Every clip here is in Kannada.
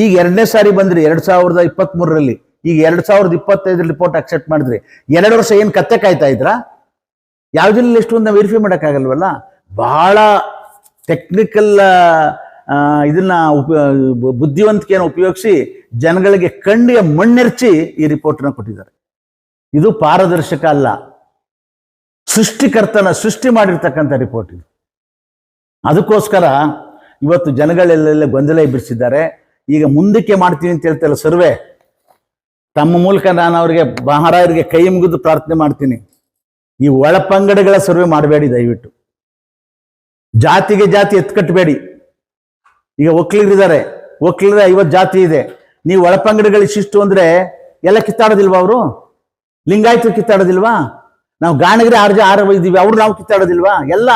ಈಗ ಎರಡನೇ ಸಾರಿ ಬಂದ್ರಿ, ಎರಡ್ ಸಾವಿರದ ಇಪ್ಪತ್ತ್ ಮೂರರಲ್ಲಿ ಈಗ ಎರಡ್ ಸಾವಿರದ ಇಪ್ಪತ್ತೈದರ ರಿಪೋರ್ಟ್ ಅಕ್ಸೆಪ್ಟ್ ಮಾಡಿದ್ರಿ. ಎರಡು ವರ್ಷ ಏನ್ ಕತ್ತೆ ಕಾಯ್ತಾ ಇದ್ರಾ? ಯಾವ್ದಿಲ್ಲ ಎಷ್ಟು ನಾವು ವೆರಿಫೈ ಮಾಡೋಕ್ಕಾಗಲ್ವಲ್ಲ? ಬಹಳ ಟೆಕ್ನಿಕಲ್ ಇದನ್ನ ಉಪ ಬುದ್ಧಿವಂತಿಕೆಯನ್ನು ಉಪಯೋಗಿಸಿ ಜನಗಳಿಗೆ ಕಣ್ಣಿಗೆ ಮಣ್ಣೆರ್ಚಿ ಈ ರಿಪೋರ್ಟ್ನ ಕೊಟ್ಟಿದ್ದಾರೆ. ಇದು ಪಾರದರ್ಶಕ ಅಲ್ಲ. ಸೃಷ್ಟಿಕರ್ತನ ಸೃಷ್ಟಿ ಮಾಡಿರ್ತಕ್ಕಂಥ ರಿಪೋರ್ಟ್ ಇದು. ಅದಕ್ಕೋಸ್ಕರ ಇವತ್ತು ಜನಗಳೆಲ್ಲೆಲ್ಲ ಗೊಂದಲ ಎಬ್ಬಿಸಿದ್ದಾರೆ ಈಗ ಮುಂದಕ್ಕೆ ಮಾಡ್ತೀನಿ ಅಂತ ಹೇಳ್ತಾರೆ ಸರ್ವೆ, ತಮ್ಮ ಮೂಲಕ ನಾನು ಅವರಿಗೆ ಮಹಾರಾಯರಿಗೆ ಕೈ ಮುಗಿದು ಪ್ರಾರ್ಥನೆ ಮಾಡ್ತೀನಿ. ಈ ಒಳಪಂಗಡಗಳ ಸರ್ವೆ ಮಾಡಬೇಡಿ ದಯವಿಟ್ಟು. ಜಾತಿಗೆ ಜಾತಿ ಎತ್ಕಟ್ಟಬೇಡಿ ಈಗ ಒಕ್ಕಲಿಗರಿದ್ದಾರೆ ಒಕ್ಕಲಿಗರ ಐವತ್ತು ಜಾತಿ ಇದೆ. ನೀವು ಒಳಪಂಗಡಗಳಿಗೆ ಶಿಷ್ಟು ಅಂದ್ರೆ ಎಲ್ಲ ಕಿತ್ತಾಡೋದಿಲ್ವಾ ಅವರು? ಲಿಂಗಾಯತರು ಕಿತ್ತಾಡೋದಿಲ್ವಾ? ನಾವು ಗಾಣಗರೆ ಆರ್ಜ ಆರ ಇದ್ದೀವಿ, ಅವ್ರು ನಾವು ಕಿತ್ತಾಡೋದಿಲ್ವಾ? ಎಲ್ಲ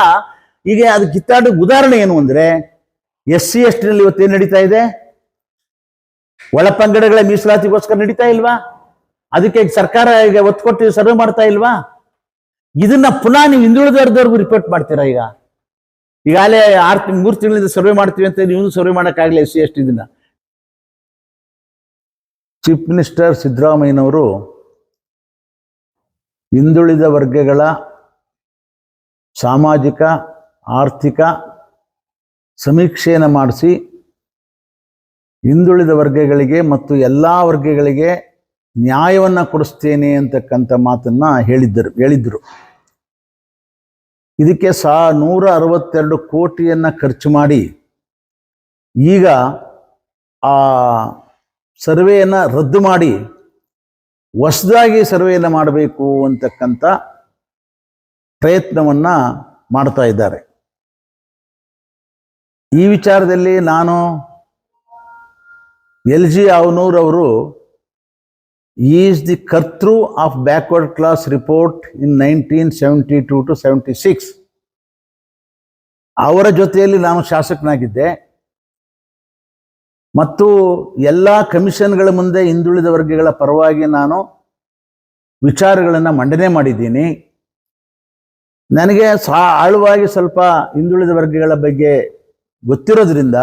ಈಗ ಅದು ಕಿತ್ತಾಡೋ ಉದಾಹರಣೆ ಏನು ಅಂದ್ರೆ, ಎಸ್ ಸಿ ಎಸ್ ಟಿನಲ್ಲಿ ಇವತ್ತೇನು ನಡೀತಾ ಇದೆ? ಒಳಪಂಗಡಗಳ ಮೀಸಲಾತಿಗೋಸ್ಕರ ನಡೀತಾ ಇಲ್ವಾ? ಅದಕ್ಕೆ ಸರ್ಕಾರ ಈಗ ಒತ್ತು ಕೊಟ್ಟು ಸರ್ವೆ ಮಾಡ್ತಾ ಇಲ್ವಾ? ಇದನ್ನ ಪುನಃ ನೀವು ಹಿಂದುಳಿದ ವರ್ಗದವ್ರಿಗೂ ರಿಪೋರ್ಟ್ ಮಾಡ್ತೀರಾ ಈಗ? ಈಗಾಗಲೇ ಆರು ತಿಂಗ್, ಮೂರು ತಿಂಗಳಿಂದ ಸರ್ವೆ ಮಾಡ್ತೀವಿ ಅಂತ ನೀವು ಸರ್ವೆ ಮಾಡೋಕ್ಕಾಗಲಿ ಎಸ್ ಸಿ ಎಸ್ ಟಿ ಇದನ್ನ ಚೀಫ್ ಮಿನಿಸ್ಟರ್ ಸಿದ್ದರಾಮಯ್ಯನವರು ಹಿಂದುಳಿದ ವರ್ಗಗಳ ಸಾಮಾಜಿಕ, ಆರ್ಥಿಕ ಸಮೀಕ್ಷೆಯನ್ನು ಮಾಡಿಸಿ ಹಿಂದುಳಿದ ವರ್ಗಗಳಿಗೆ ಮತ್ತು ಎಲ್ಲ ವರ್ಗಗಳಿಗೆ ನ್ಯಾಯವನ್ನು ಕೊಡಿಸ್ತೇನೆ ಅಂತಕ್ಕಂಥ ಮಾತನ್ನು ಹೇಳಿದ್ದರು, ಹೇಳಿದ್ರು. ಇದಕ್ಕೆ ಸಾ ನೂರ ಅರವತ್ತೆರಡು ಕೋಟಿಯನ್ನ ಖರ್ಚು ಮಾಡಿ ಈಗ ಆ ಸರ್ವೆಯನ್ನ ರದ್ದು ಮಾಡಿ, ಹೊಸದಾಗಿ ಸರ್ವೆಯನ್ನು ಮಾಡಬೇಕು ಅಂತಕ್ಕಂಥ ಪ್ರಯತ್ನವನ್ನ ಮಾಡ್ತಾ ಇದ್ದಾರೆ. ಈ ವಿಚಾರದಲ್ಲಿ ನಾನು ಎಲ್ ಜಿ ಅವರು ಈಸ್ ದಿ ಕರ್ತೃ of backward class report in nineteen seventy two to seventy six. ಅವರ ಜೊತೆಯಲ್ಲಿ ನಾನು ಶಾಸಕನಾಗಿದ್ದೆ. ಮತ್ತು ಎಲ್ಲ ಕಮಿಷನ್ಗಳ ಮುಂದೆ ಹಿಂದುಳಿದ ವರ್ಗಗಳ ಪರವಾಗಿ ನಾನು ವಿಚಾರಗಳನ್ನು ಮಂಡನೆ ಮಾಡಿದ್ದೀನಿ. ನನಗೆ ಸಾ ಆಳವಾಗಿ ಸ್ವಲ್ಪ ಹಿಂದುಳಿದ ವರ್ಗಗಳ ಬಗ್ಗೆ ಗೊತ್ತಿರೋದ್ರಿಂದ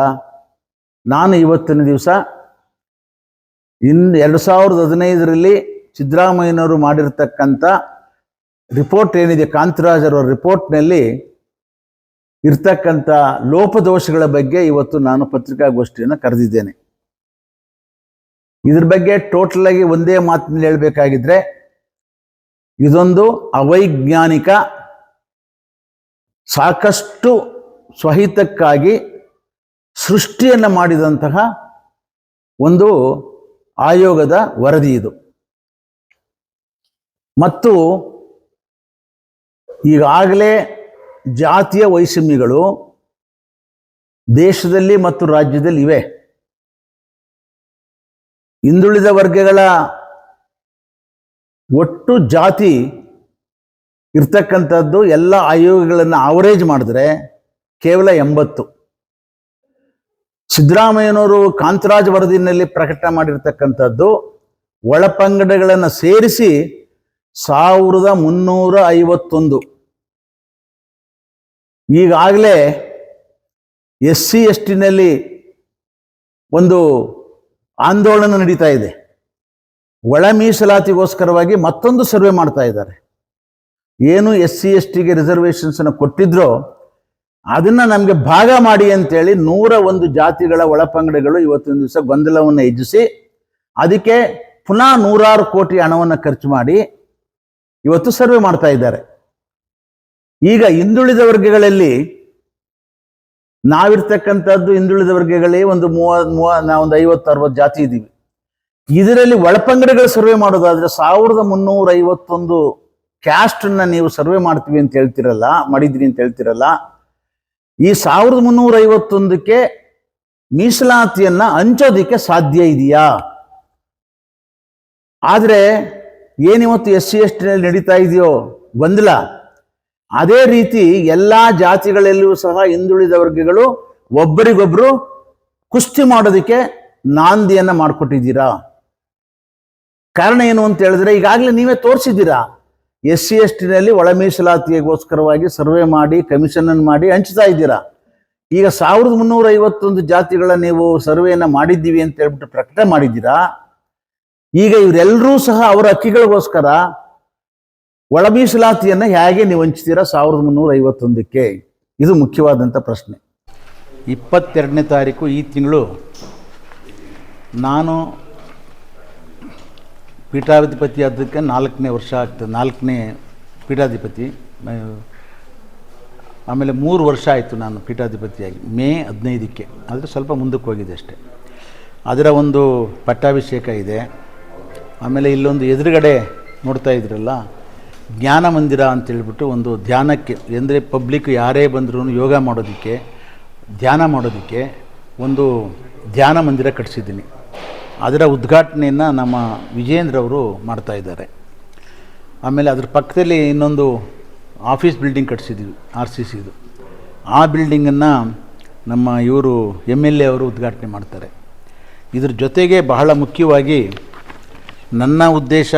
ನಾನು ಇವತ್ತಿನ ದಿವಸ ಇನ್ ಎರಡು ಸಾವಿರದ ಹದಿನೈದರಲ್ಲಿ ಸಿದ್ದರಾಮಯ್ಯನವರು ಮಾಡಿರ್ತಕ್ಕಂಥ ರಿಪೋರ್ಟ್ ಏನಿದೆ ಕಾಂತರಾಜ್ ಅವರ ರಿಪೋರ್ಟ್ನಲ್ಲಿ ಇರ್ತಕ್ಕಂಥ ಲೋಪದೋಷಗಳ ಬಗ್ಗೆ ಇವತ್ತು ನಾನು ಪತ್ರಿಕಾಗೋಷ್ಠಿಯನ್ನು ಕರೆದಿದ್ದೇನೆ. ಇದ್ರ ಬಗ್ಗೆ ಟೋಟಲ್ ಆಗಿ ಒಂದೇ ಮಾತಿನಲ್ಲಿ ಹೇಳಬೇಕಾಗಿದ್ರೆ, ಇದೊಂದು ಅವೈಜ್ಞಾನಿಕ, ಸಾಕಷ್ಟು ಸ್ವಹಿತಕ್ಕಾಗಿ ಸೃಷ್ಟಿಯನ್ನು ಮಾಡಿದಂತಹ ಒಂದು ಆಯೋಗದ ವರದಿ ಇದು. ಮತ್ತು ಈಗಾಗಲೇ ಜಾತಿಯ ವೈಷಮ್ಯಗಳು ದೇಶದಲ್ಲಿ ಮತ್ತು ರಾಜ್ಯದಲ್ಲಿ ಇವೆ. ಹಿಂದುಳಿದ ವರ್ಗಗಳ ಒಟ್ಟು ಜಾತಿ ಇರ್ತಕ್ಕಂಥದ್ದು ಎಲ್ಲ ಆಯೋಗಗಳನ್ನು ಆವರೇಜ್ ಮಾಡಿದ್ರೆ ಕೇವಲ ಎಂಬತ್ತು. ಸಿದ್ದರಾಮಯ್ಯನವರು ಕಾಂತರಾಜ್ ವರದಿನಲ್ಲಿ ಪ್ರಕಟ ಮಾಡಿರ್ತಕ್ಕಂಥದ್ದು ಒಳಪಂಗಡಗಳನ್ನು ಸೇರಿಸಿ ಸಾವಿರದ ಮುನ್ನೂರ ಐವತ್ತೊಂದು. ಈಗಾಗಲೇ ಎಸ್ ಸಿ ಎಸ್ ಟಿನಲ್ಲಿ ಒಂದು ಆಂದೋಲನ ನಡೀತಾ ಇದೆ. ಒಳ ಮೀಸಲಾತಿಗೋಸ್ಕರವಾಗಿ ಮತ್ತೊಂದು ಸರ್ವೆ ಮಾಡ್ತಾ ಇದ್ದಾರೆ. ಏನು ಎಸ್ ಸಿ ಎಸ್ ಟಿಗೆ ರಿಸರ್ವೇಷನ್ಸನ್ನು ಕೊಟ್ಟಿದ್ರೋ ಅದನ್ನ ನಮಗೆ ಭಾಗ ಮಾಡಿ ಅಂತೇಳಿ ನೂರ ಒಂದು ಜಾತಿಗಳ ಒಳಪಂಗಡಗಳು ಇವತ್ತಿನ ದಿವಸ ಗೊಂದಲವನ್ನು ಎಜ್ಜಿಸಿ, ಅದಕ್ಕೆ ಪುನಃ ನೂರಾರು ಕೋಟಿ ಹಣವನ್ನು ಖರ್ಚು ಮಾಡಿ ಇವತ್ತು ಸರ್ವೆ ಮಾಡ್ತಾ ಇದ್ದಾರೆ. ಈಗ ಹಿಂದುಳಿದ ವರ್ಗಗಳಲ್ಲಿ ನಾವಿರ್ತಕ್ಕಂಥದ್ದು ಹಿಂದುಳಿದ ವರ್ಗಗಳೇ ಒಂದು ಮೂವ ಮೂವ ನಾವೊಂದು ಐವತ್ತು, ಅರವತ್ತು ಜಾತಿ ಇದ್ದೀವಿ. ಇದರಲ್ಲಿ ಒಳಪಂಗಡಗಳು ಸರ್ವೆ ಮಾಡೋದಾದ್ರೆ ಸಾವಿರದ ಮುನ್ನೂರ ಐವತ್ತೊಂದು ಕ್ಯಾಸ್ಟನ್ನ ನೀವು ಸರ್ವೆ ಮಾಡ್ತೀವಿ ಅಂತ ಹೇಳ್ತಿರಲ್ಲ, ಮಾಡಿದ್ರಿ ಅಂತ ಹೇಳ್ತಿರಲ್ಲ ಈ ಸಾವಿರದ ಮುನ್ನೂರ ಐವತ್ತೊಂದಕ್ಕೆ ಮೀಸಲಾತಿಯನ್ನ ಹಂಚೋದಿಕ್ಕೆ ಸಾಧ್ಯ ಇದೆಯಾ? ಆದರೆ ಏನಿವತ್ತು ಎಸ್ ಸಿ ಎಸ್ ಟಿನಲ್ಲಿ ನಡೀತಾ ಇದೆಯೋ ಗೊಂದಲ ಅದೇ ರೀತಿ ಎಲ್ಲಾ ಜಾತಿಗಳಲ್ಲಿಯೂ ಸಹ ಹಿಂದುಳಿದ ವರ್ಗಗಳು ಒಬ್ಬರಿಗೊಬ್ರು ಕುಸ್ತಿ ಮಾಡೋದಕ್ಕೆ ನಾಂದಿಯನ್ನ ಮಾಡಿಕೊಟ್ಟಿದ್ದೀರಾ? ಕಾರಣ ಏನು ಅಂತ ಹೇಳಿದ್ರೆ ಈಗಾಗಲೇ ನೀವೇ ತೋರಿಸಿದ್ದೀರಾ? ಎಸ್ ಸಿ ಎಸ್ ಟಿನಲ್ಲಿ ಒಳ ಮೀಸಲಾತಿಗೋಸ್ಕರವಾಗಿ ಸರ್ವೆ ಮಾಡಿ ಕಮಿಷನ್ ಅನ್ನು ಮಾಡಿ ಹಂಚ್ತಾ ಇದ್ದೀರಾ? ಈಗ ಸಾವಿರದ ಮುನ್ನೂರ ಐವತ್ತೊಂದು ಜಾತಿಗಳ ನೀವು ಸರ್ವೆಯನ್ನು ಮಾಡಿದ್ದೀವಿ ಅಂತ ಹೇಳ್ಬಿಟ್ಟು ಪ್ರಕಟ ಮಾಡಿದ್ದೀರಾ? ಈಗ ಇವರೆಲ್ಲರೂ ಸಹ ಅವರ ಹಕ್ಕಿಗಳಿಗೋಸ್ಕರ ಒಳ ಮೀಸಲಾತಿಯನ್ನ ಹೇಗೆ ನೀವು ಹಂಚ್ತೀರಾ ಸಾವಿರದ ಮುನ್ನೂರ ಐವತ್ತೊಂದಕ್ಕೆ ಇದು ಮುಖ್ಯವಾದಂಥ ಪ್ರಶ್ನೆ. ಇಪ್ಪತ್ತೆರಡನೇ ತಾರೀಕು ಈ ತಿಂಗಳು ನಾನು ಪೀಠಾಧಿಪತಿ ಆದಕ್ಕೆ ನಾಲ್ಕನೇ ವರ್ಷ ಆಗ್ತದೆ ನಾಲ್ಕನೇ ಪೀಠಾಧಿಪತಿ. ಆಮೇಲೆ ಮೂರು ವರ್ಷ ಆಯಿತು ನಾನು ಪೀಠಾಧಿಪತಿಯಾಗಿ, ಮೇ ಹದಿನೈದಕ್ಕೆ. ಆದರೆ ಸ್ವಲ್ಪ ಮುಂದಕ್ಕೆ ಹೋಗಿದೆ ಅಷ್ಟೆ. ಅದರ ಒಂದು ಪಟ್ಟಾಭಿಷೇಕ ಇದೆ. ಆಮೇಲೆ ಇಲ್ಲೊಂದು ಎದುರುಗಡೆ ನೋಡ್ತಾ ಇದ್ರಲ್ಲ, ಜ್ಞಾನ ಮಂದಿರ ಅಂತೇಳ್ಬಿಟ್ಟು ಒಂದು ಧ್ಯಾನಕ್ಕೆ, ಅಂದರೆ ಪಬ್ಲಿಕ್ ಯಾರೇ ಬಂದರೂ ಯೋಗ ಮಾಡೋದಕ್ಕೆ, ಧ್ಯಾನ ಮಾಡೋದಕ್ಕೆ ಒಂದು ಧ್ಯಾನ ಮಂದಿರ ಕಟ್ಟಿಸಿದ್ದೀನಿ ಅದರ ಉದ್ಘಾಟನೆಯನ್ನು ನಮ್ಮ ವಿಜೇಂದ್ರವರು ಮಾಡ್ತಾ ಇದ್ದಾರೆ. ಆಮೇಲೆ ಅದ್ರ ಪಕ್ಕದಲ್ಲಿ ಇನ್ನೊಂದು ಆಫೀಸ್ ಬಿಲ್ಡಿಂಗ್ ಕಟ್ಸಿದ್ವಿ, ಆರ್ ಸಿ ಸಿದು ಆ ಬಿಲ್ಡಿಂಗನ್ನು ನಮ್ಮ ಇವರು ಎಂ ಎಲ್ ಎ ಅವರು ಉದ್ಘಾಟನೆ ಮಾಡ್ತಾರೆ. ಇದ್ರ ಜೊತೆಗೆ ಬಹಳ ಮುಖ್ಯವಾಗಿ ನನ್ನ ಉದ್ದೇಶ,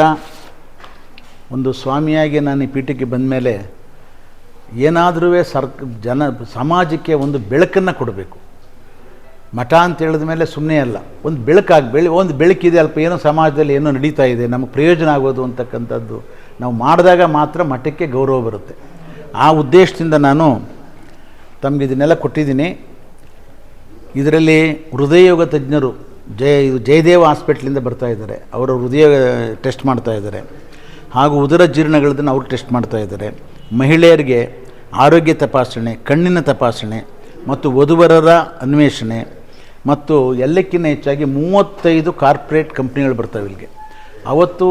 ಒಂದು ಸ್ವಾಮಿಯಾಗಿ ನಾನು ಈ ಪೀಠಕ್ಕೆ ಬಂದ ಮೇಲೆ ಏನಾದರೂ ಸರ್ಕ ಜನ, ಸಮಾಜಕ್ಕೆ ಒಂದು ಬೆಳಕನ್ನು ಕೊಡಬೇಕು. ಮಠ ಅಂತ ಹೇಳಿದ ಮೇಲೆ ಸುಮ್ಮನೆ ಅಲ್ಲ. ಒಂದು ಬೆಳಕಾಗಿ ಬೆಳಿ, ಒಂದು ಬೆಳಕಿದೆ, ಅಲ್ಪ ಏನೋ ಸಮಾಜದಲ್ಲಿ ಏನೋ ನಡೀತಾ ಇದೆ, ನಮಗೆ ಪ್ರಯೋಜನ ಆಗೋದು ಅಂತಕ್ಕಂಥದ್ದು ನಾವು ಮಾಡಿದಾಗ ಮಾತ್ರ ಮಠಕ್ಕೆ ಗೌರವ ಬರುತ್ತೆ. ಆ ಉದ್ದೇಶದಿಂದ ನಾನು ತಮಗೆ ಇದನ್ನೆಲ್ಲ ಕೊಟ್ಟಿದ್ದೀನಿ. ಇದರಲ್ಲಿ ಹೃದಯಯೋಗ ತಜ್ಞರು, ಜಯ, ಇದು ಜಯದೇವ ಹಾಸ್ಪಿಟ್ಲಿಂದ ಬರ್ತಾ ಇದ್ದಾರೆ. ಅವರು ಹೃದಯ ಟೆಸ್ಟ್ ಮಾಡ್ತಾ ಇದ್ದಾರೆ. ಹಾಗೂ ಉದರ ಜೀರ್ಣಗಳದನ್ನು ಅವರು ಟೆಸ್ಟ್ ಮಾಡ್ತಾ ಇದ್ದಾರೆ. ಮಹಿಳೆಯರಿಗೆ ಆರೋಗ್ಯ ತಪಾಸಣೆ, ಕಣ್ಣಿನ ತಪಾಸಣೆ ಮತ್ತು ವಧುವರರ ಅನ್ವೇಷಣೆ ಮತ್ತು ಎಲ್ಲಕ್ಕಿಂತ ಹೆಚ್ಚಾಗಿ ಮೂವತ್ತೈದು ಕಾರ್ಪೊರೇಟ್ ಕಂಪ್ನಿಗಳು ಬರ್ತವೆ ಇಲ್ಲಿಗೆ. ಅವತ್ತು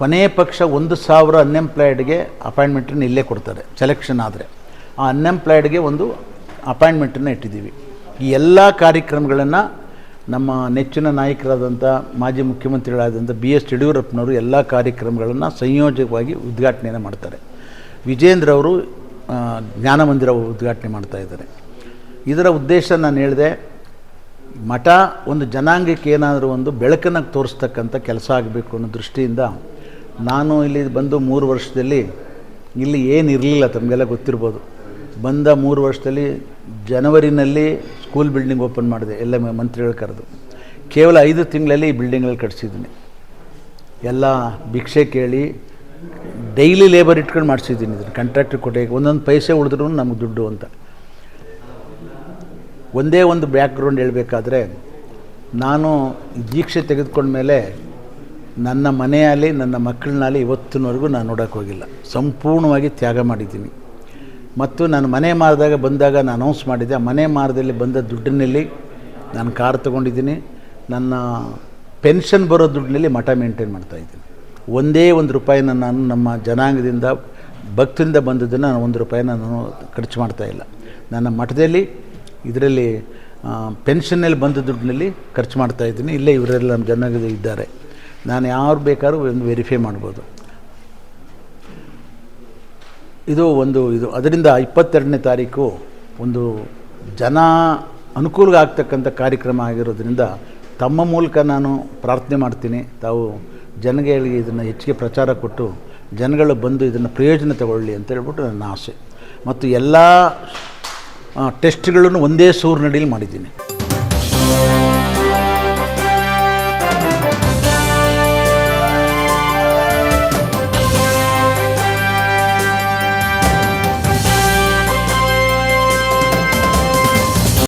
ಕೊನೆಯ ಪಕ್ಷ ಒಂದು ಸಾವಿರ ಅನ್ಎಂಪ್ಲಾಯ್ಡ್ಗೆ ಅಪಾಯಿಂಟ್ಮೆಂಟನ್ನು ಇಲ್ಲೇ ಕೊಡ್ತಾರೆ ಸೆಲೆಕ್ಷನ್ ಆದರೆ. ಆ ಅನ್ಎಂಪ್ಲಾಯ್ಡ್ಗೆ ಒಂದು ಅಪಾಯಿಂಟ್ಮೆಂಟನ್ನು ಇಟ್ಟಿದ್ದೀವಿ. ಈ ಎಲ್ಲ ಕಾರ್ಯಕ್ರಮಗಳನ್ನು ನಮ್ಮ ನೆಚ್ಚಿನ ನಾಯಕರಾದಂಥ, ಮಾಜಿ ಮುಖ್ಯಮಂತ್ರಿಗಳಾದಂಥ ಬಿ ಎಸ್ ಯಡಿಯೂರಪ್ಪನವರು ಎಲ್ಲ ಕಾರ್ಯಕ್ರಮಗಳನ್ನು ಸಂಯೋಜಕವಾಗಿ ಉದ್ಘಾಟನೆಯನ್ನು ಮಾಡ್ತಾರೆ. ವಿಜೇಂದ್ರ ಅವರು ಜ್ಞಾನಮಂದಿರ ಉದ್ಘಾಟನೆ ಮಾಡ್ತಾ ಇದ್ದಾರೆ. ಇದರ ಉದ್ದೇಶ ನಾನು ಹೇಳಿದೆ ಮಠ ಒಂದು ಜನಾಂಗಕ್ಕೆ ಏನಾದರೂ ಒಂದು ಬೆಳಕನ್ನು ತೋರಿಸ್ತಕ್ಕಂಥ ಕೆಲಸ ಆಗಬೇಕು ಅನ್ನೋ ದೃಷ್ಟಿಯಿಂದ ನಾನು ಇಲ್ಲಿ ಬಂದು ಮೂರು ವರ್ಷದಲ್ಲಿ ಇಲ್ಲಿ ಏನು ಇರಲಿಲ್ಲ ತಮಗೆಲ್ಲ ಗೊತ್ತಿರ್ಬೋದು. ಬಂದ ಮೂರು ವರ್ಷದಲ್ಲಿ ಜನವರಿನಲ್ಲಿ ಸ್ಕೂಲ್ ಬಿಲ್ಡಿಂಗ್ ಓಪನ್ ಮಾಡಿದೆ, ಎಲ್ಲ ಮಂತ್ರಿಗಳು ಕರೆದು. ಕೇವಲ ಐದು ತಿಂಗಳಲ್ಲಿ ಈ ಬಿಲ್ಡಿಂಗಲ್ಲಿ ಕಟ್ಸಿದ್ದೀನಿ. ಎಲ್ಲ ಭಿಕ್ಷೆ ಕೇಳಿ ಡೈಲಿ ಲೇಬರ್ ಇಟ್ಕೊಂಡು ಮಾಡಿಸಿದ್ದೀನಿ ಇದನ್ನು ಕಾಂಟ್ರಾಕ್ಟ್ರ್ ಕೊಟ್ಟೆ ಒಂದೊಂದು ಪೈಸೆ ಉಳಿದ್ರೂ ನಮಗೆ ದುಡ್ಡು ಅಂತ. ಒಂದೇ ಒಂದು ಬ್ಯಾಕ್ಗ್ರೌಂಡ್ ಹೇಳಬೇಕಾದ್ರೆ, ನಾನು ದೀಕ್ಷೆ ತೆಗೆದುಕೊಂಡ ಮೇಲೆ ನನ್ನ ಮನೆಯಲ್ಲಿ, ನನ್ನ ಮಕ್ಕಳನ್ನಾಗಲಿ ಇವತ್ತಿನವರೆಗೂ ನಾನು ನೋಡೋಕೆ ಹೋಗಿಲ್ಲ. ಸಂಪೂರ್ಣವಾಗಿ ತ್ಯಾಗ ಮಾಡಿದ್ದೀನಿ. ಮತ್ತು ನಾನು ಮನೆ ಮಾರಿದಾಗ ಬಂದಾಗ ನಾನು ಅನೌನ್ಸ್ ಮಾಡಿದ್ದೆ, ಆ ಮನೆ ಮಾರದಲ್ಲಿ ಬಂದ ದುಡ್ಡಿನಲ್ಲಿ ನಾನು ಕಾರ್ ತೊಗೊಂಡಿದ್ದೀನಿ. ನನ್ನ ಪೆನ್ಷನ್ ಬರೋ ದುಡ್ಡಿನಲ್ಲಿ ಮಠ ಮೇಂಟೈನ್ ಮಾಡ್ತಾಯಿದ್ದೀನಿ ಒಂದೇ ಒಂದು ರೂಪಾಯಿನ ನಾನು ನಮ್ಮ ಜನಾಂಗದಿಂದ, ಭಕ್ತಿಯಿಂದ ಬಂದದ್ದನ್ನು ನಾನು ಒಂದು ರೂಪಾಯಿನ ನಾನು ಖರ್ಚು ಮಾಡ್ತಾ ಇಲ್ಲ. ನನ್ನ ಮಠದಲ್ಲಿ ಇದರಲ್ಲಿ ಪೆನ್ಷನ್ನಲ್ಲಿ ಬಂದ ದುಡ್ಡಿನಲ್ಲಿ ಖರ್ಚು ಮಾಡ್ತಾ ಇದ್ದೀನಿ. ಇಲ್ಲೇ ಇವರೆಲ್ಲ ನಮ್ಮ ಜನಗಳು ಇದ್ದಾರೆ. ನಾನು ಯಾರು ಬೇಕಾದ್ರೂ ಒಂದು ವೆರಿಫೈ ಮಾಡ್ಬೋದು. ಇದು ಒಂದು, ಇದು ಅದರಿಂದ ಇಪ್ಪತ್ತೆರಡನೇ ತಾರೀಕು ಒಂದು ಜನ ಅನುಕೂಲ ಆಗ್ತಕ್ಕಂಥ ಕಾರ್ಯಕ್ರಮ ಆಗಿರೋದ್ರಿಂದ ತಮ್ಮ ಮೂಲಕ ನಾನು ಪ್ರಾರ್ಥನೆ ಮಾಡ್ತೀನಿ. ತಾವು ಜನಗಳಿಗೆ ಇದನ್ನು ಹೆಚ್ಚಿಗೆ ಪ್ರಚಾರ ಕೊಟ್ಟು ಜನಗಳು ಬಂದು ಇದನ್ನು ಪ್ರಯೋಜನ ತಗೊಳ್ಳಿ ಅಂತ ಹೇಳ್ಬಿಟ್ಟು ನನ್ನ ಆಸೆ. ಮತ್ತು ಎಲ್ಲ ಟೆಸ್ಟ್ಗಳನ್ನು ಒಂದೇ ಸೂರಿನಡಿಯಲ್ಲಿ ಮಾಡಿದ್ದೀನಿ.